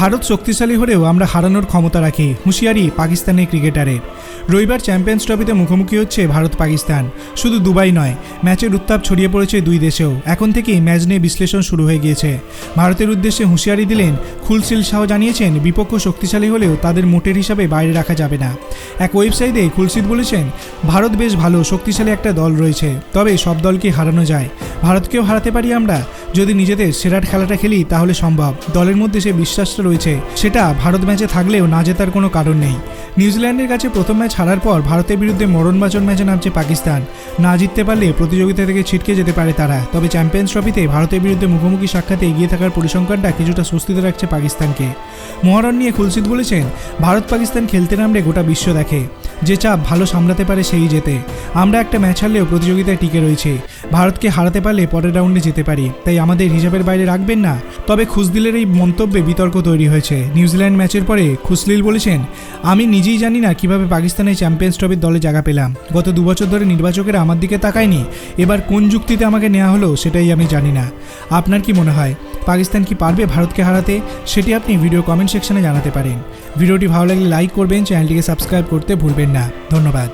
ভারত শক্তিশালী হলেও আমরা হারানোর ক্ষমতা রাখি, হুঁশিয়ারি পাকিস্তানের ক্রিকেটারের। রবিবার চ্যাম্পিয়ন্স ট্রফিতে মুখোমুখি হচ্ছে ভারত পাকিস্তান শুধু দুবাই নয়, ম্যাচের উত্তাপ ছড়িয়ে পড়েছে দুই দেশেও। এখন থেকেই ম্যাচ নিয়ে বিশ্লেষণ শুরু হয়ে গিয়েছে। ভারতের উদ্দেশ্যে হুঁশিয়ারি দিলেন খুলসিল শাহ জানিয়েছেন, বিপক্ষ শক্তিশালী হলেও তাদের মোটের হিসাবে বাইরে রাখা যাবে না। এক ওয়েবসাইটে খুলসিদ বলেছেন, ভারত বেশ ভালো, শক্তিশালী একটা দল রয়েছে, তবে সব দলকে হারানো যায়। ভারতকেও হারাতে পারি আমরা যদি নিজেদের সেরাট খেলাটা খেলি, তাহলে সম্ভব। দলের মধ্যে সে বিশ্বাসটা রয়েছে, সেটা ভারত ম্যাচে থাকলেও না জেতার কোনো কারণ নেই। নিউজিল্যান্ডের কাছে প্রথম ম্যাচ হারার পর ভারতের বিরুদ্ধে মরণবাচন ম্যাচে নামছে পাকিস্তান। না জিততে পারলে প্রতিযোগিতা থেকে ছিটকে যেতে পারে তারা। তবে চ্যাম্পিয়ন্স ট্রফিতে ভারতের বিরুদ্ধে মুখোমুখি সাক্ষাতে এগিয়ে থাকার পরিসংখ্যানটা কিছুটা স্বস্তিতে রাখছে পাকিস্তানকে। মহারণ নিয়ে খুলসিদ বলেছেন ভারত পাকিস্তান খেলতে নামলে গোটা বিশ্ব দেখে। যে চাপ ভালো সামলাতে পারে সেই জেতে। আমরা একটা ম্যাচ হারলেও প্রতিযোগিতায় টিকে রয়েছে। ভারতকে হারাতে পারলে পরের রাউন্ডে যেতে পারি। তাই আমাদের হিসাবের বাইরে রাখবেন না। তবে খুসদিলের এই মন্তব্যে বিতর্ক তৈরি হয়েছে। নিউজিল্যান্ড ম্যাচের পরে খুসলিল বলেছেন, আমি নিজেই জানি না কীভাবে পাকিস্তানের চ্যাম্পিয়ন্স ট্রফির দলে জায়গা পেলাম। গত দুবছর ধরে নির্বাচকেরা আমার দিকে তাকায়নি। এবার কোন যুক্তিতে আমাকে নেওয়া হলো সেটাই আমি জানি না। আপনার কি মনে হয়? পাকিস্তান কি পারবে ভারতকে হারাতে, সেটি আপনি ভিডিও কমেন্ট সেকশনে জানাতে পারেন। ভিডিওটি ভালো লাগলে লাইক করবেন চ্যানেলটিকে সাবস্ক্রাইব করতে ভুলবেন না। ধন্যবাদ।